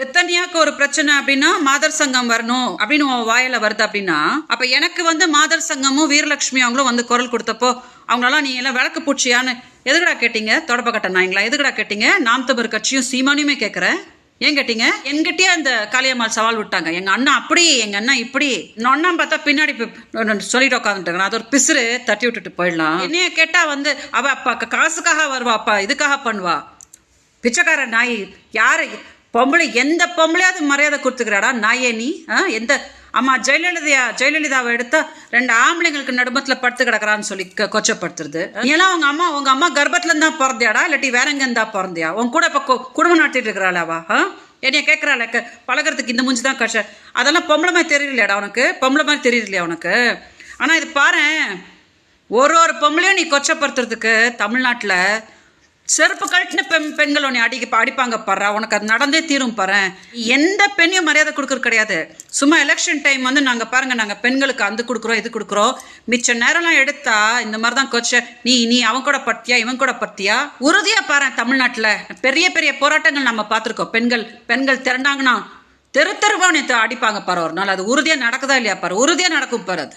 ரித்தன்யாக்கு ஒரு பிரச்சனை அப்படின்னா மாதர் சங்கம் வரணும் அப்படின்னு உன் வாயில வருது அப்படின்னா அப்ப எனக்கு வந்து மாதர் சங்கமும் வீரலட்சுமி அவங்களும் வந்து குரல் கொடுத்தப்போ அவங்களெல்லாம் நீ எல்லாம் விளக்கு பூச்சியான்னு எதுக்குடா கேட்டீங்க? தொடப்பக்கட்ட நாய்ங்களா எதுக்குடா கேட்டீங்க? நாம் தமிழ் கட்சியும் சீமானியுமே கேட்குறேன். ஏன் கேட்டீங்க? என்கிட்டயே அந்த காளியம்மாள் சவால் விட்டாங்க. எங்க அண்ணா அப்படி எங்க அண்ணா இப்படி. அண்ணா பார்த்தா பின்னாடி சொல்லிட்டு உட்காந்துட்டாங்க அது ஒரு பிசுறு தட்டி விட்டுட்டு போயிடலாம். என்னைய கேட்டா வந்து அவ அப்பா காசுக்காக வருவா அப்பா இதுக்காக பண்ணுவா. பிச்சைக்கார நாய் யாரை? பொம்பளை எந்த பொம்பளையாவது மரியாதை கொடுத்துக்கிறாடா? நாயே நீ ஆ? எந்த அம்மா ஜெயலலிதா ஜெயலலிதாவை எடுத்தா ரெண்டு ஆம்பளைங்களுக்கு நடுமத்தில் படுத்து கிடக்குறான்னு சொல்லி கொ- கொச்சப்படுத்துறது. ஏன்னா உங்க அம்மா உங்க அம்மா கர்ப்பத்துல இருந்தா பிறந்தியாடா? இல்லாட்டி வேற எங்க இருந்தா பிறந்தியா? உன் கூட இப்போ குடும்பம் நடத்திட்டு இருக்கிறாளாவா? ஆ? என்னைய கேட்குறாள் பழகிறதுக்கு இந்த மூஞ்சி தான் கஷ்டம் அதெல்லாம் பொம்பளை மாதிரி தெரியலையாடா உனக்கு? பொம்பளை மாதிரி தெரியலையா உனக்கு? ஆனால் இது பாரேன் ஒரு ஒரு பொம்பளையும் நீ கொச்சப்படுத்துறதுக்கு தமிழ்நாட்டில் செருப்பு கழட்டின பெண் பெண்கள் உன்னை அடி அடிப்பாங்க பாரு. உனக்கு அது நடந்தே தீரும் பாரு. எந்த பெண்ணையும் மரியாதை கொடுக்குறது கிடையாது. சும்மா எலெக்ஷன் டைம் வந்து நாங்கள் பாருங்க நாங்கள் பெண்களுக்கு அந்த கொடுக்குறோம் இது கொடுக்குறோம். மிச்ச நேரம்லாம் எடுத்தா இந்த மாதிரி தான் கொச்ச. நீ நீ அவன் கூட பத்தியா இவன் கூட பத்தியா உறுதியாக பாரு தமிழ்நாட்டில். பெரிய பெரிய போராட்டங்கள் நம்ம பார்த்துருக்கோம். பெண்கள் பெண்கள் திரண்டாங்கன்னா தெரு தெருவா உன்னை அடிப்பாங்க பாரு ஒரு நாள். அது உறுதியாக நடக்குதா இல்லையா பாரு? உறுதியாக நடக்கும் பாரு அது.